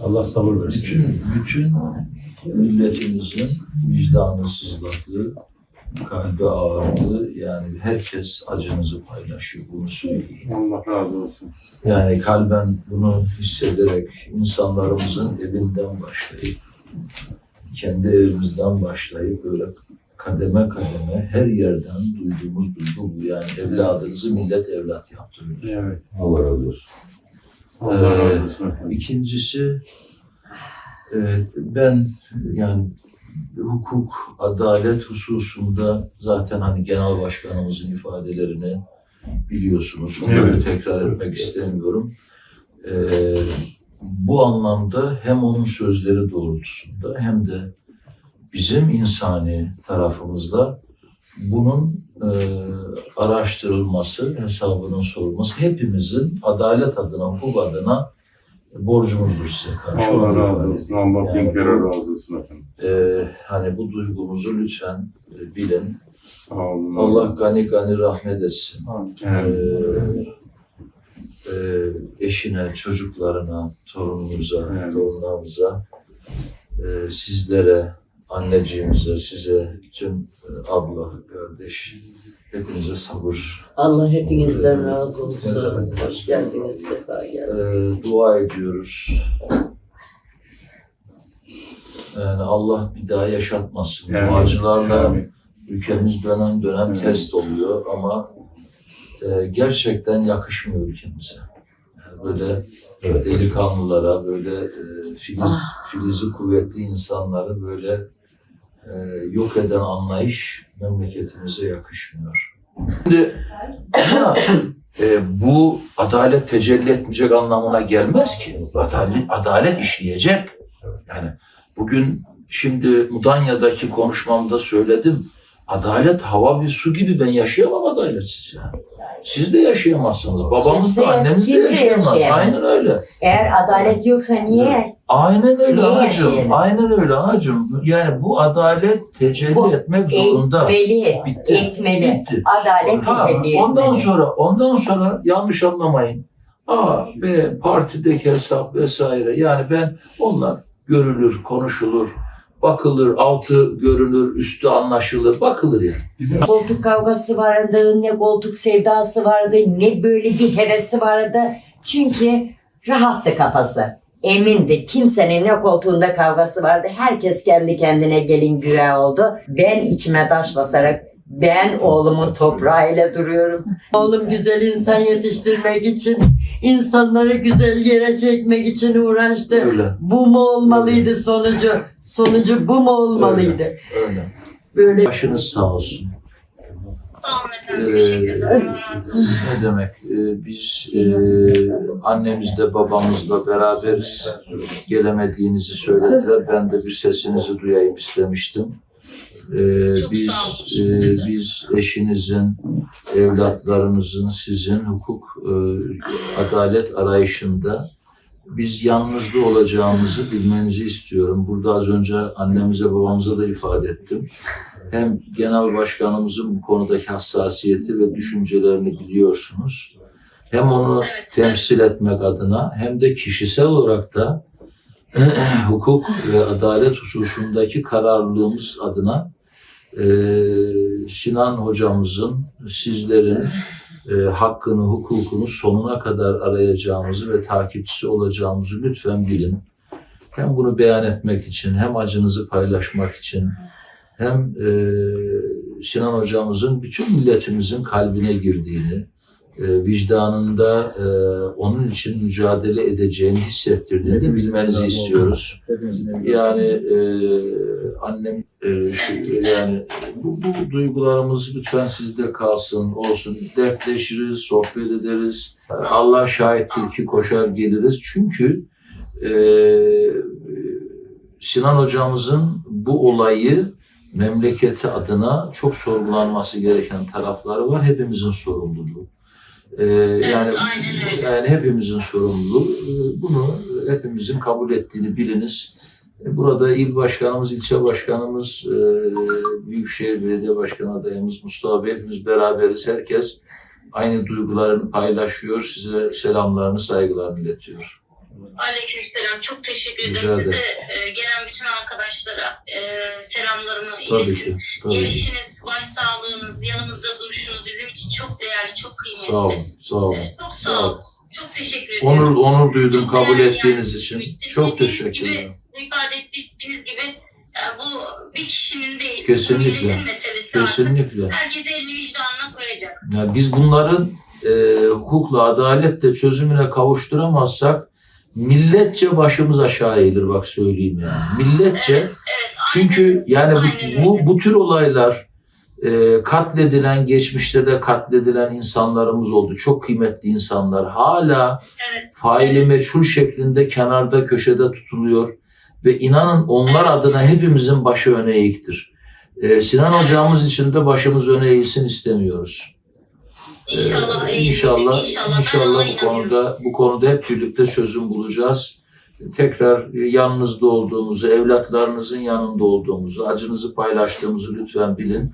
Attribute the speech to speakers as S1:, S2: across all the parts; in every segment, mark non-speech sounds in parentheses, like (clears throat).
S1: Allah sabır versin.
S2: Bütün, bütün milletimizin vicdanı sızladı, kalbi ağrıdı. Yani herkes acınızı paylaşıyor, bunu söyleyeyim.
S3: Allah razı olsun.
S2: Yani kalben bunu hissederek insanlarımızın evinden başlayıp, kendi evimizden başlayıp böyle kademe kademe her yerden duyduğumuz duygu bu. Yani evladınızı millet evlat yaptırıyor.
S3: Evet.
S1: Allah razı olsun.
S3: Allah
S2: Ee,
S3: razı olsun.
S2: İkincisi e, ben yani hukuk, adalet hususunda zaten hani genel başkanımızın ifadelerini biliyorsunuz. Onları
S3: Evet.
S2: tekrar etmek istemiyorum. E, bu anlamda hem onun sözleri doğrultusunda hem de bizim insani tarafımızda bunun e, araştırılması, hesabının sorulması hepimizin adalet adına, hukuk adına borcumuzdur size karşı.
S3: Allah razı olsun. Allah bin
S2: Yani bu-
S3: razı olsun efendim.
S2: e, hani bu duygumuzu lütfen e, bilin.
S3: Sağ olun.
S2: Allah gani gani rahmet etsin.
S3: Evet.
S2: E, e, eşine, çocuklarına, torunumuza,
S3: Evet.
S2: torunlarımıza, e, sizlere, anneciğimize, size, tüm e, abla, kardeş, hepinize sabır,
S4: Allah hepinizden razı olsun. Hoş geldiniz, sefa geldiniz.
S2: e, dua ediyoruz. Yani Allah bir daha yaşatmasın. Bu
S3: Evet.
S2: acılarla
S3: Amin.
S2: ülkemiz dönem dönem
S3: Evet.
S2: test oluyor ama e, gerçekten yakışmıyor ülkemize. Yani böyle
S1: Evet.
S2: delikanlılara, böyle e, filiz, filizi kuvvetli insanları böyle e, yok eden anlayış memleketimize yakışmıyor. Şimdi ama e, bu adalet tecelli etmeyecek anlamına gelmez ki. Adalet, adalet işleyecek. Yani bugün şimdi Mudanya'daki konuşmamda söyledim. Adalet hava ve su gibi ben yaşayamam adaletsiz yani. Siz de yaşayamazsınız. Babamız da annemiz de yaşayamaz. Aynen öyle.
S5: Eğer adalet yoksa niye?
S2: Aynen öyle
S5: Niye
S2: anacığım.
S5: yaşayalım?
S2: Aynen öyle anacığım. Yani bu adalet tecelli
S5: Bu
S2: etmek zorunda.
S5: Etmeli,
S2: Bitti.
S5: etmeli.
S2: Bitti.
S5: Adalet
S2: Ha,
S5: tecelli
S2: ondan
S5: etmeli.
S2: sonra ondan sonra yanlış anlamayın. A, B, partideki hesap vesaire. Yani ben onlar görülür, konuşulur, bakılır, altı görünür, üstü anlaşılır, bakılır yani.
S5: Koltuk kavgası vardı, ne koltuk sevdası vardı, ne böyle bir hevesi vardı. Çünkü rahattı kafası. Emindi. Kimsenin ne koltuğunda kavgası vardı. Herkes kendi kendine gelin güve oldu. Ben içime taş basarak ben oğlumun toprağıyla duruyorum. Oğlum güzel insan yetiştirmek için, insanları güzel yere çekmek için uğraştı.
S2: Öyle,
S5: Bu mu olmalıydı sonucu? Sonucu bu mu olmalıydı?
S2: öyle.
S5: Böyle
S2: Başınız sağ olsun. Ee. Ne demek? Ee, biz e, annemizle babamızla beraberiz. Gelemediğinizi söylediler. Ben de bir sesinizi duyayım istemiştim. Ee, biz e, biz eşinizin, evlatlarınızın, sizin hukuk, e, adalet arayışında biz yalnızda olacağımızı bilmenizi istiyorum. Burada az önce annemize babamıza da ifade ettim. Hem genel başkanımızın bu konudaki hassasiyeti ve düşüncelerini biliyorsunuz. Hem onu
S6: Evet.
S2: temsil etmek adına hem de kişisel olarak da (clears throat) hukuk ve adalet hususundaki kararlılığımız adına Sinan hocamızın, sizlerin eee, hakkını, hukukunu sonuna kadar arayacağımızı ve takipçisi olacağımızı lütfen bilin. Hem bunu beyan etmek için, hem acınızı paylaşmak için, hem eee, Sinan hocamızın bütün milletimizin kalbine girdiğini, e, vicdanında e, onun için mücadele edeceğini hissettirdiğini bilmenizi istiyoruz. Yani e, annem e, yani bu, bu duygularımız lütfen sizde kalsın, olsun. Dertleşiriz, sohbet ederiz. Allah şahittir ki koşar geliriz. Çünkü e, Sinan hocamızın bu olayı memleketi adına çok sorgulanması gereken tarafları var. Hepimizin sorumluluğu. Ee, yani yani hepimizin sorumluluğu. Ee, Bunu hepimizin kabul ettiğini biliniz. Ee, Burada il başkanımız, ilçe başkanımız, e, Büyükşehir Belediye Başkanı adayımız Mustafa Bey hepimiz beraberiz. Herkes aynı duygularını paylaşıyor. Size selamlarını, saygılarını iletiyor.
S6: Aleykümselam. Çok teşekkür
S2: Rica
S6: ederim. Size
S2: ederim.
S6: e, gelen bütün arkadaşlara e, selamlarımı iletin. Gelişiniz, başsağlığınız, yanımızda duruşunuz bizim için çok değerli, çok kıymetli.
S2: Sağ olun. Sağ olun.
S6: Evet, çok
S2: Sağ
S6: sağ
S2: olun.
S6: olun. Çok teşekkür ediyoruz.
S2: Onur, onur duydum
S6: Çok
S2: kabul ettiğiniz
S6: yani.
S2: için.
S6: İşte
S2: Çok teşekkür
S6: gibi,
S2: ederim.
S6: sizin ifade ettiğiniz gibi yani bu bir kişinin değil,
S2: Kesinlikle.
S6: meselesi artık.
S2: Kesinlikle.
S6: Herkes elini vicdanına koyacak.
S2: Yani biz bunların e, hukukla, adaletle çözümüne kavuşturamazsak milletçe başımız aşağı eğilir bak söyleyeyim yani. Milletçe
S6: Evet, evet.
S2: çünkü yani bu, bu, bu tür olaylar e, katledilen, geçmişte de katledilen insanlarımız oldu. Çok kıymetli insanlar. Hala
S6: Evet.
S2: faili meçhul şeklinde kenarda köşede tutuluyor. Ve inanın onlar adına hepimizin başı öne eğiktir. E, Sinan hocamız için de başımız öne eğilsin istemiyoruz.
S6: İnşallah,
S2: Ee,
S6: iyi
S2: inşallah.
S6: İnşallah.
S2: İnşallah bu konuda bu konuda hep birlikte çözüm bulacağız. Tekrar yanınızda olduğumuzu, evlatlarınızın yanında olduğumuzu, acınızı paylaştığımızı lütfen bilin.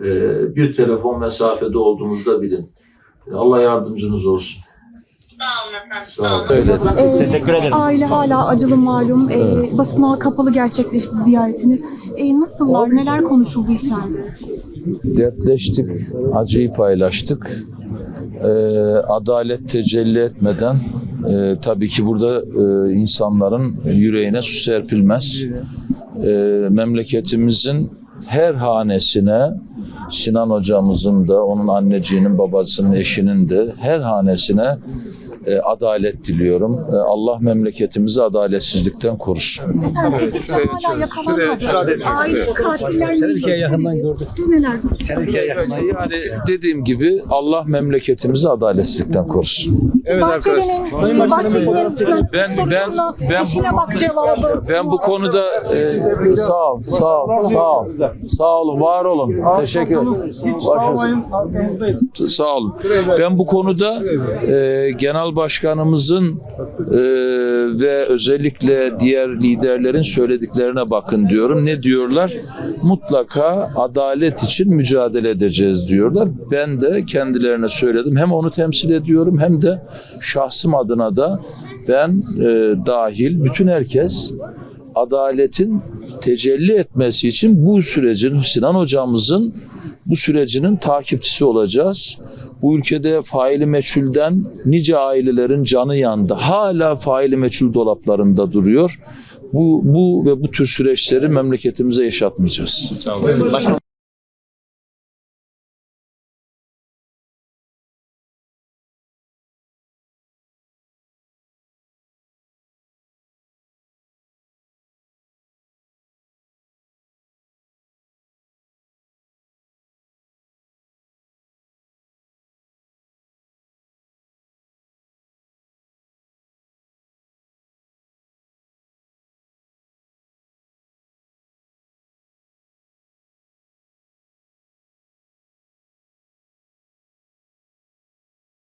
S2: Ee, Bir telefon mesafede olduğumuzu da bilin. Allah yardımcınız olsun.
S6: Sağ olun efendim.
S2: Sağ olun.
S1: Ee,
S7: Teşekkür ederim.
S1: Aile hala acılı malum. Ee, basına kapalı gerçekleşti ziyaretiniz. Ee, nasıllar? Neler konuşuldu içeride?
S2: Dertleştik, acıyı paylaştık. Ee, adalet tecelli etmeden e, tabii ki burada e, insanların yüreğine su serpilmez. E, memleketimizin her hanesine Sinan hocamızın da onun anneciğinin babasının eşinin de her hanesine e, adalet diliyorum. E, Allah memleketimizi adaletsizlikten korusun.
S1: Efendim tetikçi hala yakalanmadı. Aile
S7: Seninkiye yakından gördük.
S1: Siz neler
S2: Yani dediğim gibi Allah memleketimizi adaletsizlikten korusun.
S1: Bahçeli'nin Bahçeli'nin
S2: Ben- ben- ben bu-
S1: işine bak cevabı.
S2: Ben bu konuda e, sağ ol, sağ ol, sağ ol, sağ olun, var olun. Teşekkür ederim. Sağ olun. Ben bu konuda e, genel başkanımızın e, ve özellikle diğer liderlerin söylediklerine bakın diyorum. Ne diyorlar? Mutlaka adalet için mücadele edeceğiz diyorlar. Ben de kendilerine söyledim. Hem onu temsil ediyorum hem de şahsım adına da ben e, dahil bütün herkes adaletin tecelli etmesi için bu sürecin Sinan hocamızın bu sürecinin takipçisi olacağız. Bu ülkede faili meçhulden nice ailelerin canı yandı. Hala faili meçhul dolaplarında duruyor. Bu, bu ve bu tür süreçleri memleketimize yaşatmayacağız.